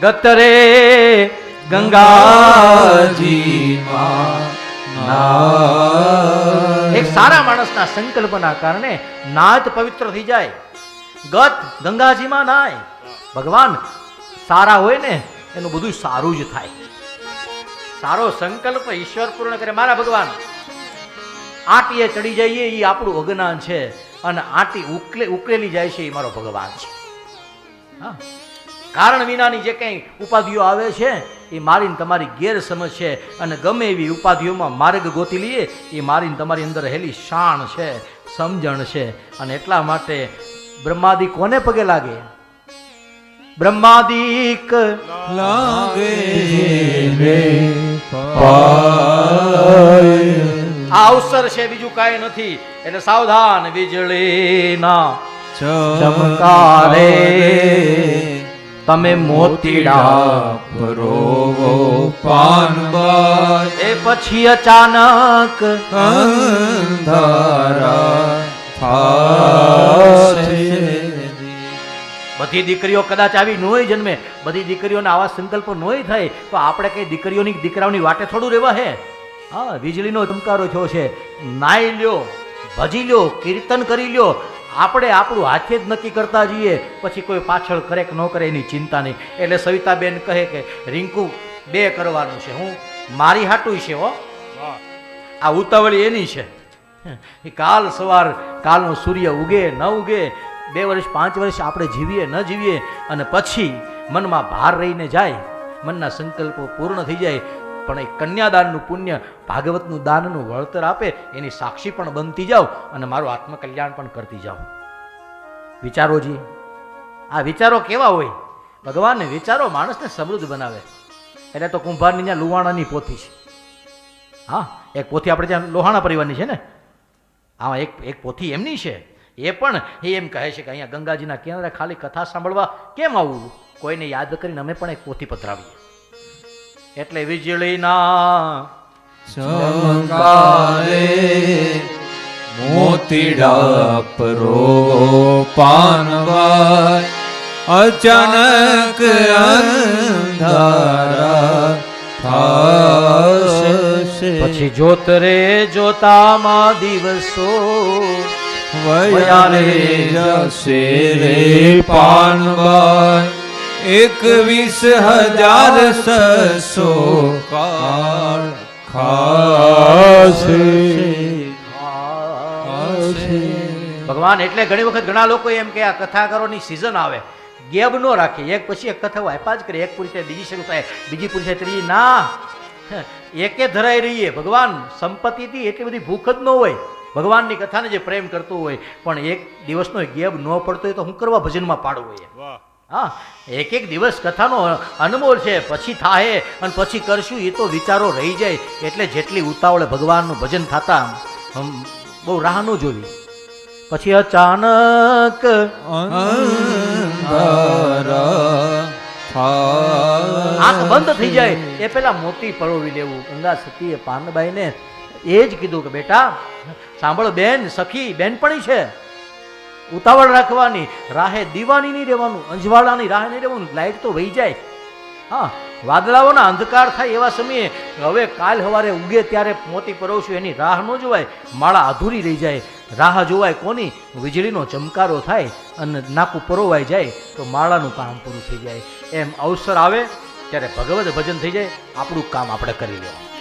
ગતરે ગંગાજી એક સારા માણસના સંકલ્પના કારણે નાદ પવિત્ર થઈ જાય. ગત ગંગાજીમાં નાય. ભગવાન સારા હોય ને, એનું બધું સારું જ થાય. સારો સંકલ્પ ઈશ્વર પૂર્ણ કરે. મારા ભગવાન, આટીએ ચડી જઈએ એ આપણું અજ્ઞાન છે. અને આટી ઉકલે, ઉકલેલી જાય છે એ મારો ભગવાન છે. હા. કારણ વિનાની જે કંઈ ઉપાધિઓ આવે છે એ મારીને તમારી ગેરસમજ છે. અને ગમે એવી ઉપાધિઓમાં માર્ગ ગોતી લઈએ એ મારીને તમારી અંદર રહેલી શાણ છે સમજણ છે. અને એટલા માટે બ્રહ્માદિક કોને પગે લાગે? બ્રહ્માદિક લાગે આ અવસર છે બીજું કાંઈ નથી. એટલે સાવધાન વીજળીના ચમકારે તમે મોતીડા પરોવો એ પછી અચાનક બધી દીકરીઓ કદાચ આવી નોય જન્મે, બધી દીકરીઓના આવા સંકલ્પો નોય થાય, તો આપણે કઈ દીકરીઓની દીકરાઓની વાટે થોડું રહેવા હે? હા, વીજળીનો ચમકારો થયો છે. નાઈ લ્યો, ભજી લ્યો, કીર્તન કરી લ્યો આપણે આપણું હાથે જ નક્કી કરતા જઈએ. પછી કોઈ પાછળ કરે કે ન કરે એની ચિંતા નહીં. એટલે સવિતાબેન કહે કે રિંકુ બે કરવાનું છે. હું મારી હાટું છે હો. આ ઉતાવળી એની છે. કાલ સવાર કાલનો સૂર્ય ઉગે ન ઉગે. બે વર્ષ પાંચ વર્ષ આપણે જીવીએ ન જીવીએ. અને પછી મનમાં ભાર રહીને જાય. મનના સંકલ્પો પૂર્ણ થઈ જાય. પણ એ કન્યાદાનનું પુણ્ય ભાગવતનું દાનનું વળતર આપે, એની સાક્ષી પણ બનતી જાઓ અને મારું આત્મકલ્યાણ પણ કરતી જાઓ વિચારોજી આ વિચારો કેવા હોય? ભગવાનને વિચારો માણસને સમૃદ્ધ બનાવે. એટલે તો કુંભારની ત્યાં લુવાણાની પોથી છે. હા, એક પોથી આપણે ત્યાં લોહાણા પરિવારની છે ને? હા એક એક પોથી એમની છે. એ પણ એ એમ કહે છે કે અહીંયા ગંગાજીના કિનારે ખાલી કથા સાંભળવા કેમ આવવું કોઈને યાદ કરીને અમે પણ એક પોથી પધરાવીએ. એટલે વીજળીના ચમકારે મોતીડા પરો પાનવાય. અચાનક અંધારા થાશે. પછી જોત રે જોતામાં દિવસો. વયારે જશે રે પાનબાઈ એકવીસ હજાર સસો કાળ ખાશે. ભગવાન એટલે ઘણી વખત ઘણા લોકો એમ કે આ કથાકારોની સિઝન આવે. ગેબ નો રાખે. એક પછી એક કથા આપ્યા જ કરે. એક પૂરી થાય બીજી શરૂ થાય બીજી પૂરી થાય ત્રીજી ના. એકે ધરાઈ રહીએ. ભગવાન સંપત્તિથી એટલી બધી ભૂખ જ ન હોય. ભગવાનની કથાને જે પ્રેમ કરતો હોય. પણ એક દિવસનો ગેબ ન પડતો હોય તો હું કરવા ભજનમાં પાડવું હોય હા એક એક દિવસ કથાનો અનમોલ છે. પછી થાહે અને પછી કરશું એ તો વિચારો રહી જાય. એટલે જેટલી ઉતાવળે ભગવાનનું ભજન થતા બહુ રાહ ન જોવી. પછી અચાનક આંખ બંધ થઈ જાય. એ પેલા મોતી પરોવી લેવું. ગંગા સતીએ પાનબાઈને એ જ કીધું કે બેટા સાંભળો બેન સખી બેનપણી છે. ઉતાવળ રાખવાની, રાહે દીવાની નહીં રહેવાનું, અંજવાળાની રાહે નહીં રહેવાનું, લાઈટ તો વહી જાય. હા, વાદળાઓના અંધકાર થાય એવા સમયે હવે કાલ સવારે ઉગે ત્યારે મોતી પરોવશું, એની રાહ ન જોવાય, માળા અધૂરી રહી જાય. રાહ જોવાય કોની? વીજળીનો ચમકારો થાય અને નાકું પરોવાઈ જાય તો માળાનું કામ પૂરું થઈ જાય. એમ અવસર આવે ત્યારે ભગવદ ભજન થઈ જાય, આપણું કામ આપણે કરી લેવાનું.